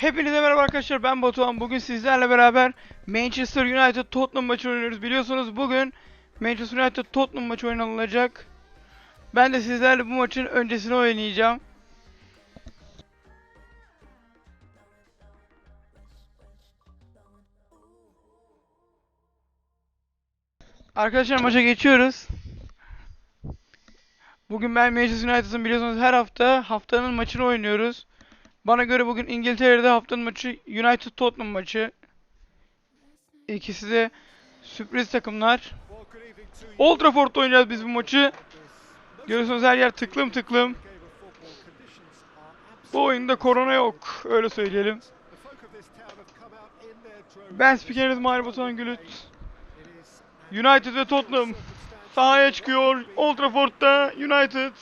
Hepinize merhaba arkadaşlar ben Batuhan. Bugün sizlerle beraber Manchester United Tottenham maçı oynuyoruz. Biliyorsunuz bugün Manchester United Tottenham maçı oynanılacak. Ben de sizlerle bu maçın öncesini oynayacağım. Arkadaşlar maça geçiyoruz. Bugün ben Manchester United'ın biliyorsunuz her hafta haftanın maçını oynuyoruz. Bana göre bugün İngiltere'de haftanın maçı United Tottenham maçı. İkisi de sürpriz takımlar. Old Trafford'da oynayacağız biz bu maçı. Görüyorsunuz her yer tıklım tıklım. Bu oyunda korona yok. Öyle söyleyelim. Ben spikeriniz Mahir Batuhan Gülüt. United ve Tottenham sahaya çıkıyor. Old Trafford'da United.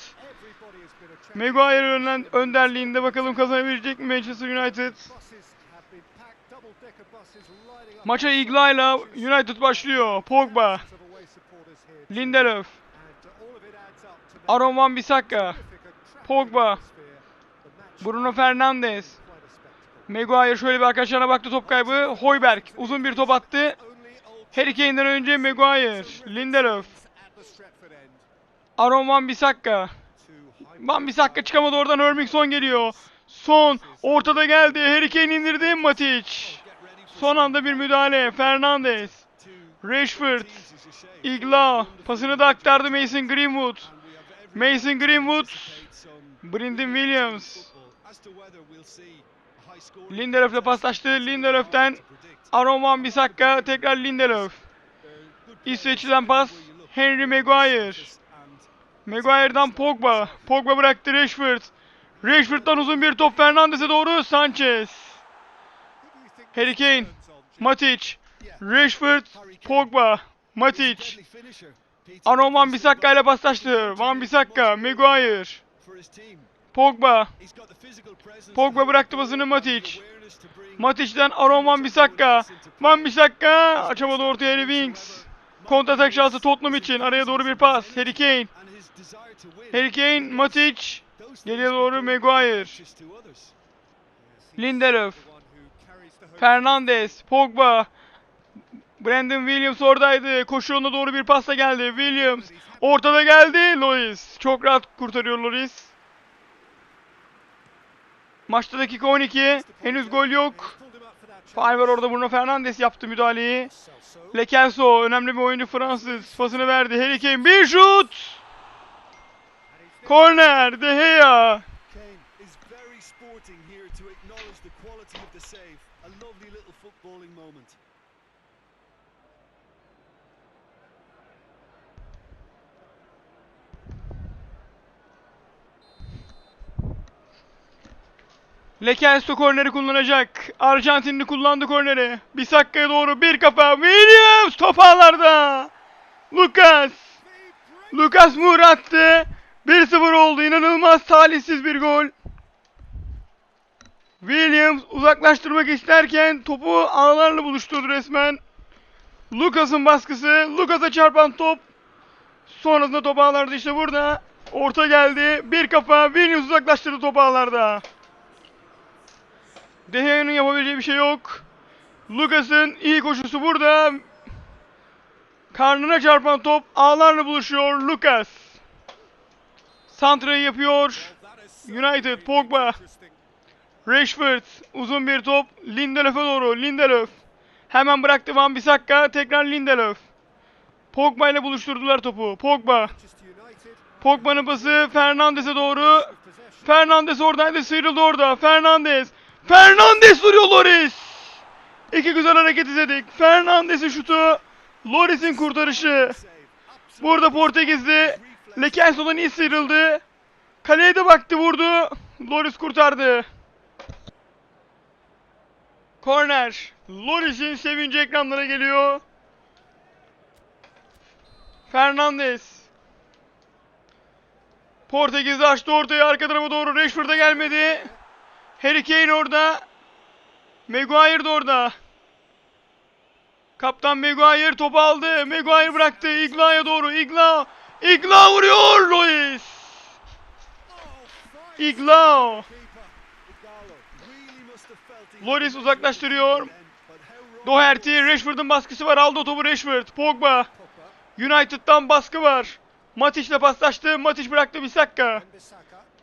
Maguire önderliğinde bakalım kazanabilecek mi Manchester United? Maça Igla'yla United başlıyor. Pogba, Lindelöf, Aaron Van Bissaka, Pogba, Bruno Fernandes, Maguire şöyle bir arkadaşlarına baktı top kaybı. Hoiberg uzun bir top attı. Harry Kane'den önce Maguire, Lindelöf, Aaron Van Bissaka. Van Bissaka çıkamadı oradan Hörming son geliyor. Son ortada geldi. Harry Kane indirdi Matic. Son anda bir müdahale. Fernandes. Rashford. Igla. Pasını da aktardı Mason Greenwood. Mason Greenwood. Brendan Williams. Lindelöf'le paslaştı. Lindelöf'ten Aaron Van Bissaka tekrar Lindelöf. İsveç'ten pas. Henry Maguire. Maguire'dan Pogba. Pogba bıraktı Rashford. Rashford'dan uzun bir top Fernandes'e doğru Sanchez. Harry Kane. Matic. Rashford. Pogba. Matic. Aaron Van Bissaka ile paslaştı. Van Bissaka. Maguire. Pogba. Pogba bıraktı basını Matic. Matic'den Aaron Van Bissaka. Van Bissaka açamadı ortaya Harry Winks. Kontratak şansı Tottenham için. Araya doğru bir pas. Harry Kane. Harry Kane, Matic. Geriye doğru Maguire. Lindelöf. Fernandes. Pogba. Brandon Williams oradaydı. Koşu yoluna doğru bir pasta geldi. Williams. Ortada geldi. Loris. Çok rahat kurtarıyor Loris. Maçta dakika 12. Henüz gol yok. Var orada Bruno Fernandes yaptı müdahaleyi. Lekenso önemli bir oyuncu Fransız. Pasını verdi. Harry Kane bir şut. Korner. De Gea. Sporting here to. Lekenso korneri kullanacak. Arjantinli kullandı korneri. Bisakka'ya doğru bir kafa. Williams top ağlarda. Lucas. Lucas Moura attı. 1-0 oldu. İnanılmaz talihsiz bir gol. Williams uzaklaştırmak isterken topu ağlarla buluşturdu resmen. Lucas'ın baskısı. Lucas'a çarpan top. Sonrasında top ağlarda işte burada. Orta geldi. Bir kafa. Williams uzaklaştırdı topu ağlarda. De yapabileceği bir şey yok. Lucas'ın iyi koşusu burada. Karnına çarpan top ağlarla buluşuyor Lucas. Santra'yı yapıyor. United Pogba. Rashford uzun bir top Lindelöf'e doğru. Lindelöf. Hemen bıraktı Van Bissaka. Tekrar Lindelöf. Pogba ile buluşturdular topu. Pogba. Pogba'nın pası Fernandes'e doğru. Fernandes oradaydı sıyrıldı orada. Fernandes. Fernandes vuruyor Loris. İki güzel hareket izledik. Fernandes'in şutu. Loris'in kurtarışı. Burada Portekizli. Lekenso'dan iyi sıyrıldı. Kaleye de baktı vurdu. Loris kurtardı. Korner. Loris'in sevinci ekranlara geliyor. Fernandes. Portekizli açtı ortayı arka tarafa doğru. Rashford'a gelmedi. Harry Kane orada. Maguire de orada. Kaptan Maguire topu aldı. Maguire bıraktı. Igla'ya doğru. Igla. Igla vuruyor Lois. Igla. Loris uzaklaştırıyor. Doherty, Rashford'un baskısı var. Aldı topu Rashford. Pogba. United'dan baskı var. Matic'le paslaştı. Matic bıraktı Bissaka.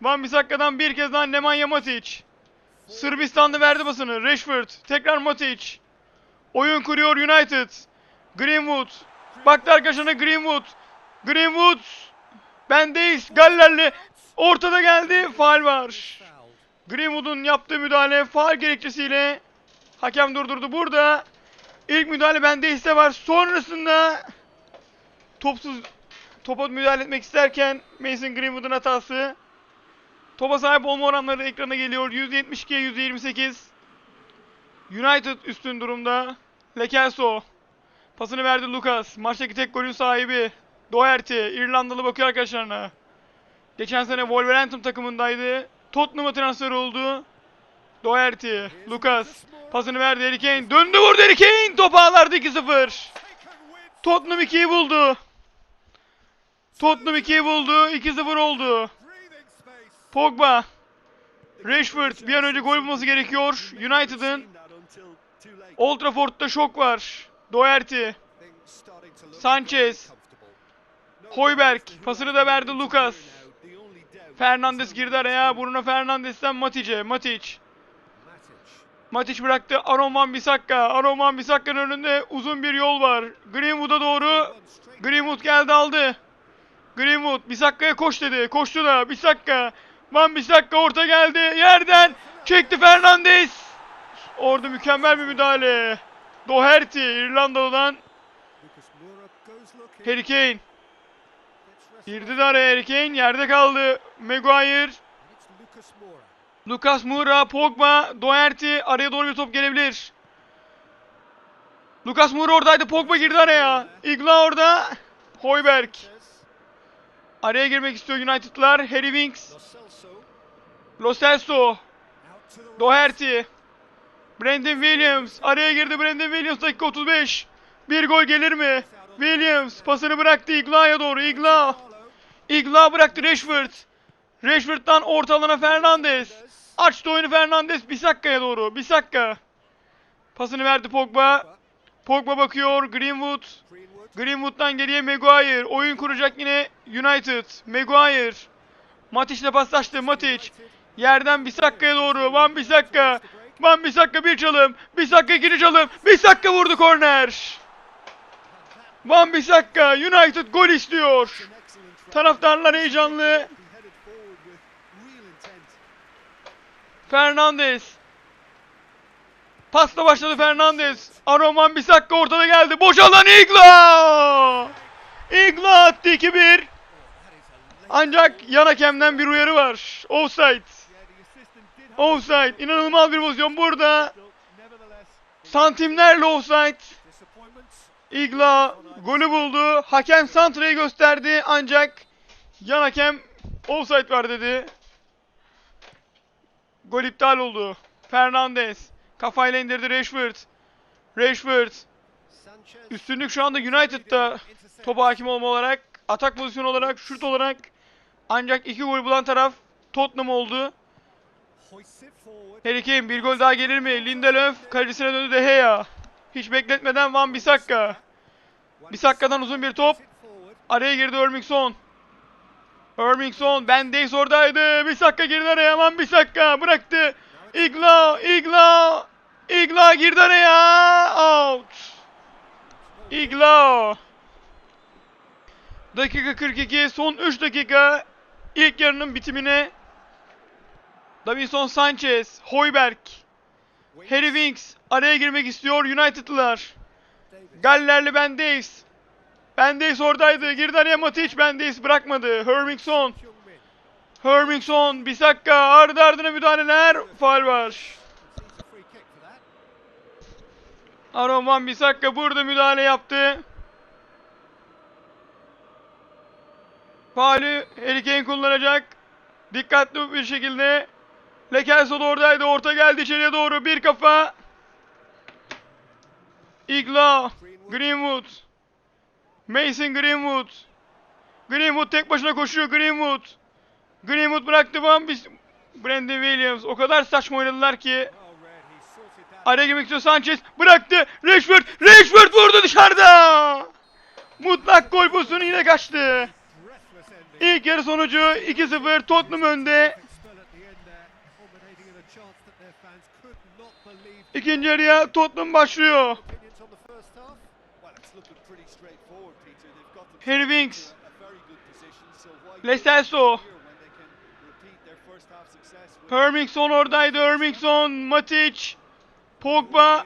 Van Bissakka'dan bir kez daha Nemanja Matic. Sırbistan'da verdi basını. Rashford. Tekrar Matic. Oyun kuruyor United. Greenwood. Baktı arkadaşına Greenwood. Greenwood. Bendeyiz. Gallerli. Ortada geldi. Faal var. Greenwood'un yaptığı müdahale faal gerekçesiyle hakem durdurdu. Burada ilk müdahale bendeyse var. Sonrasında topsuz topa müdahale etmek isterken Mason Greenwood'un hatası. Topa sahip olma oranları ekrana geliyor. 172'ye 128. United üstün durumda. Lekelso. Pasını verdi Lucas. Maçtaki tek golün sahibi. Doherty. İrlandalı bakıyor arkadaşlarına. Geçen sene Wolverhampton takımındaydı. Tottenham'a transfer oldu. Doherty. Lucas. Pasını verdi Harry Kane. Döndü vurdu Harry Kane. Top ağlardı 2-0. Tottenham 2'yi buldu. Tottenham 2'yi buldu. 2-0 oldu. Pogba. Rashford bir an önce gol bulması gerekiyor. United'ın Old Trafford'da şok var. Doherty. Sanchez. Hoiberg. Pasını da verdi Lucas. Fernandes girdi araya. Bruno Fernandes'ten Matic'e. Matic. Matic bıraktı. Aaron Van Bissaka. Aaron Van Bissakka'nın önünde uzun bir yol var. Greenwood'a doğru. Greenwood geldi aldı. Greenwood Bissakka'ya koş dedi. Koştu da Bissaka. Van Bissaka orta geldi. Yerden çekti Fernandes. Orada mükemmel bir müdahale. Doherty İrlandalı'dan Harry Kane. Girdi de araya Harry Kane. Yerde kaldı. Maguire. Lucas Moura, Pogba, Doherty. Araya doğru bir top gelebilir. Lucas Moura oradaydı. Pogba girdi araya. Igla orada. Hoiberg. Araya girmek istiyor United'lar. Harry Winks. Lo Celso. Doherty. Brandon Williams. Araya girdi Brandon Williams dakika 35. Bir gol gelir mi? Williams pasını bıraktı Igla'ya doğru. Igla. Igla bıraktı Rashford. Rashford'dan orta alana Fernandes. Açtı oyunu Fernandes Bissakka'ya doğru. Bissaka. Pasını verdi Pogba. Pogba bakıyor. Greenwood. Greenwood'dan geriye Maguire. Oyun kuracak yine United. Maguire. Matic'le paslaştı. Matic. Yerden Bissakka'ya doğru. Van Bissaka. Van Bissaka bir çalım. Bissaka ikinci çalım. Bissaka vurdu korner. Van Bissaka United gol istiyor. Taraftarlar heyecanlı. Fernandes. Pasla başladı Fernandes. Aaron Van Bissaka ortada geldi. Boş alan Igla. Igla attı 2-1. Ancak yan hakemden bir uyarı var. Offside. Offside. İnanılmaz bir pozisyon burada. Santimlerle offside. Igla golü buldu. Hakem Santra'yı gösterdi ancak yan hakem offside var dedi. Gol iptal oldu. Fernandes kafayla indirdi Rashford. Rashford üstünlük şu anda United'da topa hakim olma olarak, atak pozisyonu olarak, şut olarak ancak iki gol bulan taraf Tottenham oldu. Harry Kane bir gol daha gelir mi? Lindelöf kalecisine döndü De Gea. Hiç bekletmeden Van Bissaka. Bissakka'dan uzun bir top. Araya girdi Örmikson. Örmikson. Bendeys oradaydı. Bissaka girdi araya. Van Bissaka bıraktı. Igla. Igla. Igla girdi araya. Out. Igla. Dakika 42. Son 3 dakika. İlk yarının bitimine. Davinson Sanchez. Hoiberg. Harry Winks araya girmek istiyor United'lılar. Gallerli Bendeys. Bendeys oradaydı. Girdi araya Matic. Bendeys bırakmadı. Hermingson. Hermingson. Bisakka. Ardı ardına müdahaleler. Faul var. Aaron Van Bissaka burada müdahale yaptı. Faulü Harry Kane kullanacak. Dikkatli bir şekilde. Lekelso da oradaydı. Orta geldi içeriye doğru. Bir kafa. Igla. Greenwood. Mason Greenwood. Greenwood tek başına koşuyor. Greenwood. Greenwood bıraktı Van Bis Brandon Williams. O kadar saçma oynadılar ki Araya girmek istiyor Sanchez. Bıraktı. Rashford. Rashford vurdu dışarıda. Mutlak gol pozisyonu yine kaçtı. İlk yarı sonucu 2-0 Tottenham önde. İkinci yarıya Tottenham başlıyor. Harry Winks. into a very good position, so why Lo Celso. here when they can repeat their first half success with Hermingson oradaydı. Hermingson, Matic, Pogba.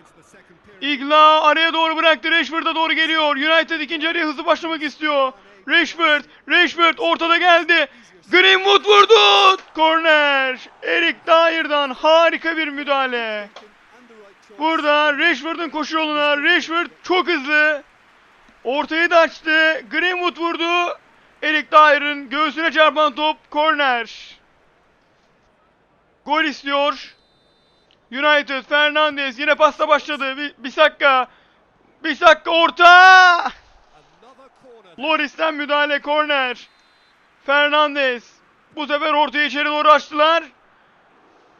Igla araya doğru bıraktı. Rashford'a doğru geliyor. United ikinci yarıya hızlı başlamak istiyor. Rashford, Rashford ortada geldi. Greenwood vurdu. Corner. Eric Dyer'dan harika bir müdahale. Burada Rashford'un koşu yoluna. Rashford çok hızlı. Ortayı da açtı. Greenwood vurdu. Eric Dyer'ın göğsüne çarpan top corner. Gol istiyor. United Fernandes yine pasta başladı. Bir, Bisakka. Bisakka orta. Another corner. Loris'ten müdahale corner. Fernandes. Bu sefer ortaya içeri doğru açtılar.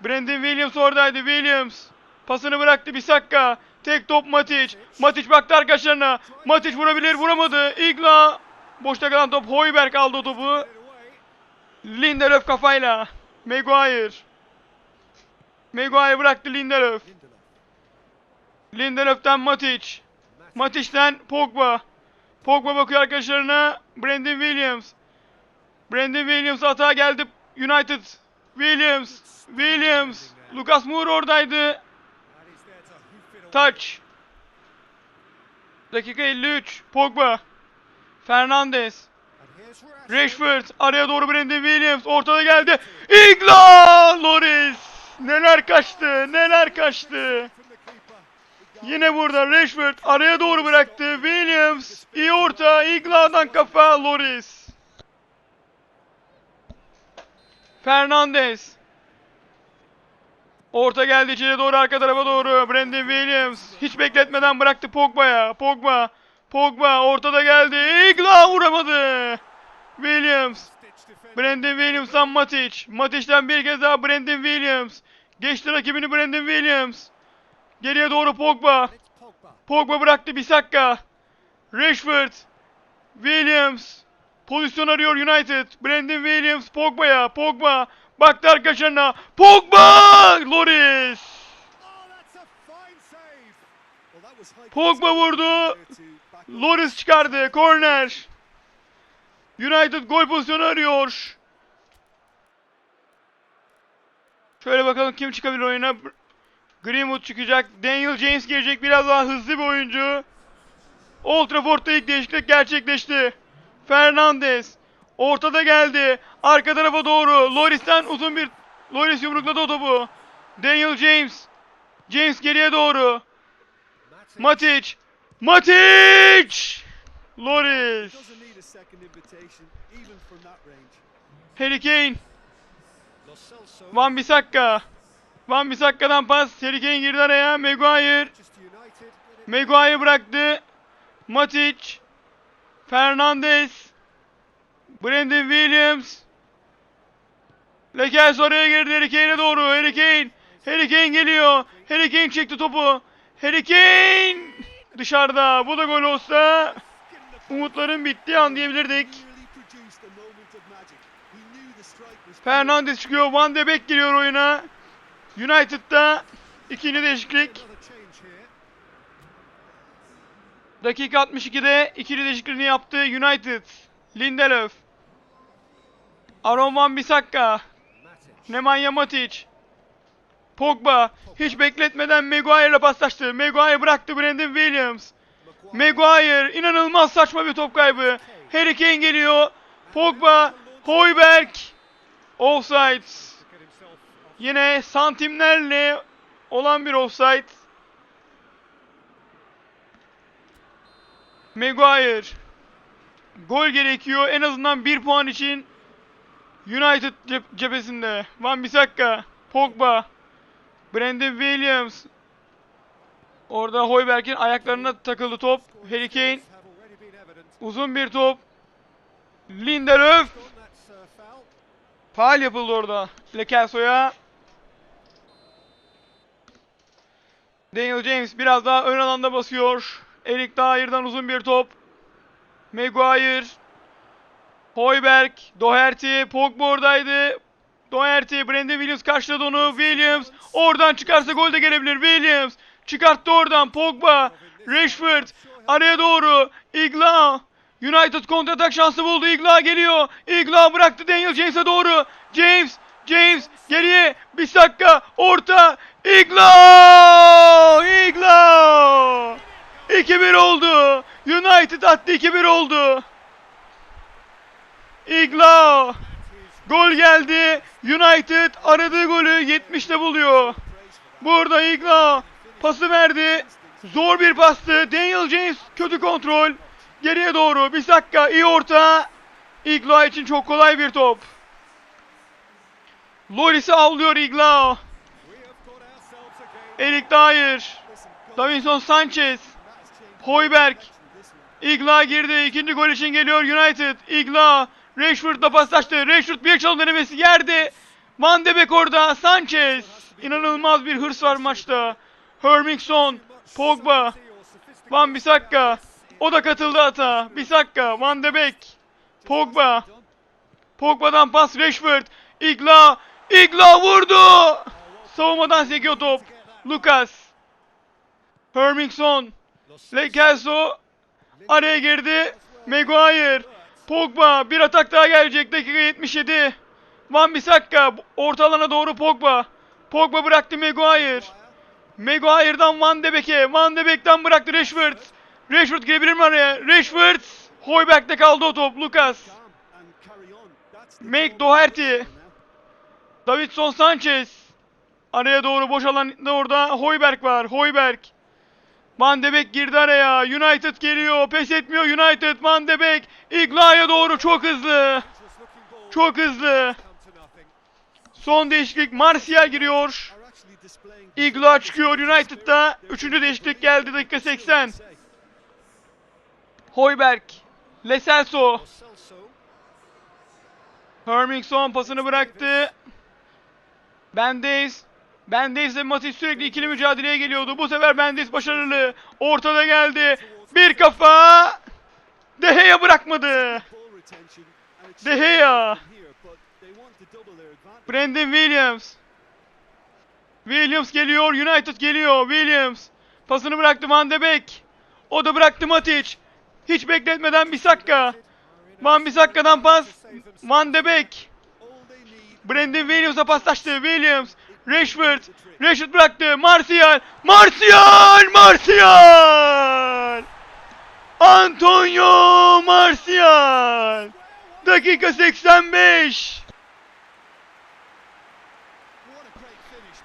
Brandon Williams oradaydı. Williams. Pasını bıraktı Bisakka. Tek top Matic. Matic baktı arkadaşlarına. Matic vurabilir vuramadı. Igla. Boşta kalan top Hoiberg aldı o topu. Lindelöf kafayla. Maguire. Maguire bıraktı Lindelöf. Lindelöf'ten Matic. Matic'ten Pogba. Pogba bakıyor arkadaşlarına. Brandon Williams. Brandon Williams hata geldi. United. Williams. Williams. Lucas Moura oradaydı. Touch. Dakika 53. Pogba. Here's Rashford. Araya doğru Brandon Williams. Ortada geldi. Igla! Kaçtı. Neler kaçtı. Yine burada Rashford araya doğru bıraktı. Williams iyi orta. Igla'dan kafa Loris. Fernandes. Orta geldi içeri doğru arka tarafa doğru. Brandon Williams hiç bekletmeden bıraktı Pogba'ya. Pogba. Pogba ortada geldi. Igla vuramadı. Williams. Brandon Williams'tan Matic. Matic'ten bir kez daha Brandon Williams. Geçti rakibini Brandon Williams. Geriye doğru Pogba. Pogba. Bıraktı Bisakka. Rashford. Williams. Pozisyon arıyor United. Brandon Williams Pogba'ya. Pogba. Baktı arkadaşlarına. Pogba! Loris. Pogba vurdu. Loris çıkardı. Corner. United gol pozisyonu arıyor. Şöyle bakalım kim çıkabilir oyuna. Greenwood çıkacak. Daniel James girecek. Biraz daha hızlı bir oyuncu. Old Trafford'da ilk değişiklik gerçekleşti. Fernandes. Ortada geldi. Arka tarafa doğru. Loris'ten uzun bir... Loris yumrukladı o topu. Daniel James. James geriye doğru. Matic. Matic. Loris. Harry Kane. Van Bissaka. Van Bissakka'dan pas. Harry girdi araya. Maguire. Maguire bıraktı. Matic. Fernandes. Brandon Williams. Lekers oraya girdi Harry doğru. Harry Kane. Harry Kane geliyor. Harry Kane çekti topu. Harry Kane. Dışarıda. Bu da gol olsa umutların bittiği an diyebilirdik. Fernandes çıkıyor. Van de Beek giriyor oyuna. United'da ikinci değişiklik. Dakika 62'de ikili değişikliğini yaptı United. Lindelöf. Aaron Van Bissaka. Nemanja Matic. Pogba. Hiç bekletmeden Maguire'la paslaştı. Maguire bıraktı Brandon Williams. Maguire inanılmaz saçma bir top kaybı. Harry Kane geliyor. Pogba. Hoiberg. Offside. Yine santimlerle olan bir offside. Maguire. Gol gerekiyor en azından bir puan için. United cep- cephesinde. Van Bissaka. Pogba. Brandon Williams. Orada Hoiberg'in ayaklarına takıldı top. Harry Kane. Uzun bir top. Lindelöf. Faal yapıldı orada. Lekelso'ya. Daniel James biraz daha ön alanda basıyor. Erik Dair'dan uzun bir top. Maguire. Hoiberg. Doherty. Pogba oradaydı. Doherty. Brandon Williams karşıladı onu. Williams. Oradan çıkarsa gol de gelebilir. Williams. Çıkarttı oradan. Pogba. Rashford. Araya doğru. Igla. United kontratak şansı buldu. Igla geliyor. Igla bıraktı Daniel James'e doğru. James. James geriye. Bir dakika. Orta. Igla. Igla. 2-1 oldu. United attı 2-1 oldu. Igla. Gol geldi. United aradığı golü 70'te buluyor. Burada Igla pası verdi. Zor bir pastı. Daniel James kötü kontrol. Geriye doğru. Bir dakika iyi orta. Igla için çok kolay bir top. Loris'i avlıyor Igla. Erik Dyer. Davinson Sanchez. Hoiberg. Igla girdi. İkinci gol için geliyor United. Igla. Rashford'la paslaştı. Rashford bir çalım denemesi yerde. Van de Beek orada. Sanchez. İnanılmaz bir hırs var maçta. Hermingson. Pogba. Van Bissaka. O da katıldı ata. Bissaka. Van de Beek. Pogba. Pogba'dan pas Rashford. Igla. Igla vurdu. Savunmadan sekiyor top. Lucas. Hermingson. Lekelso araya girdi. Maguire. Pogba bir atak daha gelecek. Dakika 77. Van Bissaka orta alana doğru Pogba. Pogba bıraktı Maguire. Maguire'dan Van de Beek'e. Van de Beek'ten bıraktı Rashford. Rashford girebilir mi araya? Rashford. Hoiberg'de kaldı o top. Lucas. Make Doherty. Davidson Sanchez. Araya doğru boş alanda orada Hoiberg var. Hoiberg. Van de Beek girdi araya. United geliyor. Pes etmiyor United. Van de Beek. Igla'ya doğru çok hızlı. Çok hızlı. Son değişiklik Martial giriyor. Igla çıkıyor United'da. Üçüncü değişiklik geldi dakika 80. Hoiberg. Leselso. Hermingson pasını bıraktı. Bendeyiz. Bendeyiz ve Matic sürekli ikili mücadeleye geliyordu. Bu sefer Bendeyiz başarılı. Ortada geldi. Bir kafa. De Gea bırakmadı. De Gea. Brandon Williams. Williams geliyor. United geliyor. Williams. Pasını bıraktı Van de Beek. O da bıraktı Matic. Hiç bekletmeden Bissaka. Van Bissakka'dan pas. Van de Beek. Brandon Williams'a paslaştı. Williams. Rashford. Rashford bıraktı. Martial. Martial! Martial! Antonio Martial! Dakika 85.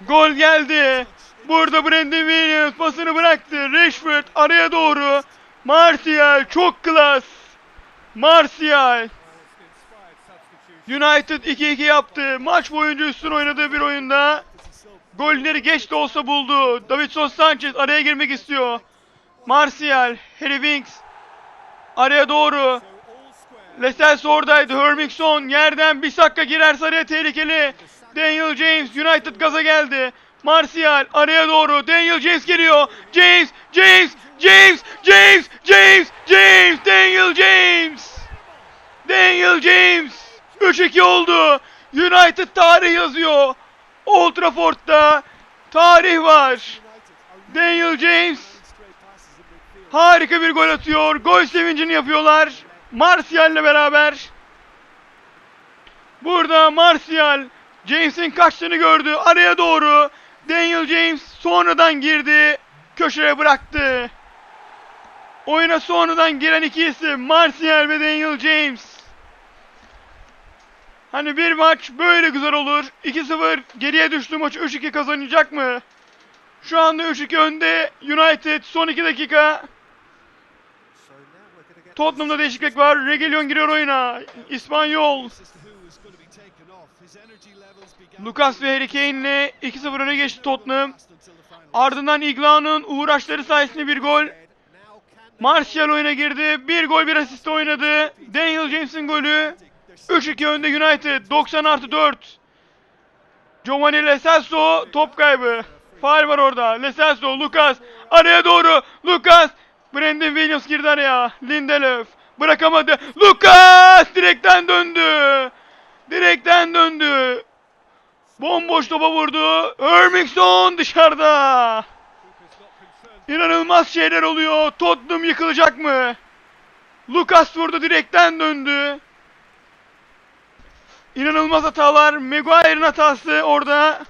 Gol geldi. Burada Brandon Williams pasını bıraktı. Rashford araya doğru. Martial çok klas. Martial. United 2-2 yaptı. Maç boyunca üstün oynadığı bir oyunda golleri geç de olsa buldu. Davidson Sanchez araya girmek istiyor. Martial, Harry Winks araya doğru. Lascelles oradaydı. Hermingson yerden bir dakika girerse araya tehlikeli. Daniel James United gaza geldi. Martial araya doğru. Daniel James geliyor. James, James, James, James, James, James, Daniel James. Daniel James. 3-2 oldu. United tarih yazıyor. Old Trafford'da tarih var. Daniel James harika bir gol atıyor. Gol sevincini yapıyorlar. Martial'le beraber. Burada Martial James'in kaçtığını gördü. Araya doğru. Daniel James sonradan girdi. Köşeye bıraktı. Oyuna sonradan giren iki isim Martial ve Daniel James. Hani bir maç böyle güzel olur. 2-0 geriye düştü maçı 3-2 kazanacak mı? Şu anda 3-2 önde United son 2 dakika. Tottenham'da değişiklik var. Reguilon giriyor oyuna. İspanyol. Lucas ve Harry Kane'le 2-0 öne geçti Tottenham. Ardından Igla'nın uğraşları sayesinde bir gol. Martial oyuna girdi. Bir gol bir asist oynadı. Daniel James'in golü. 3-2 önde United. 90 artı 4. Giovanni Celso top kaybı. Faal var orada. Leselso, Lucas. Araya doğru. Lucas. Brandon Williams girdi araya. Lindelöf. Bırakamadı. Lucas direkten döndü. Direkten döndü. Bomboş topa vurdu. Ermingson dışarıda. İnanılmaz şeyler oluyor. Tottenham yıkılacak mı? Lucas vurdu direkten döndü. İnanılmaz hatalar. Maguire'ın hatası orada.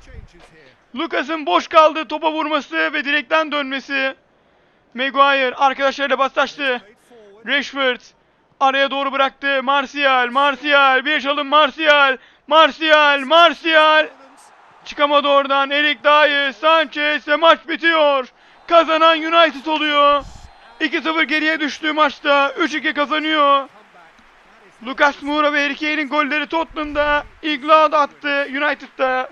Lucas'ın boş kaldığı topa vurması ve direkten dönmesi. Maguire arkadaşlarıyla forward. Rashford araya doğru bıraktı. Martial, Martial, bir çalım Martial, Martial, Martial. Çıkamadı oradan. Erik Dayı, Sanchez ve maç bitiyor. Kazanan United oluyor. 2-0 geriye düştüğü maçta 3-2 kazanıyor. Lucas Moura ve Harry golleri Tottenham'da. England attı United'da.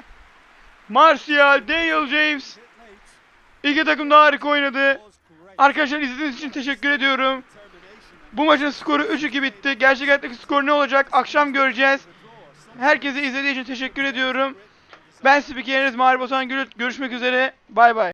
Martial, Daniel James. İki takım da harika oynadı. Arkadaşlar izlediğiniz için teşekkür ediyorum. Bu maçın skoru 3-2 bitti. Gerçek hayattaki skor ne olacak? Akşam göreceğiz. Herkese izlediği için teşekkür ediyorum. Ben spikeriniz Mahir Batuhan Gülüt. Görüşmek üzere. Bay bay.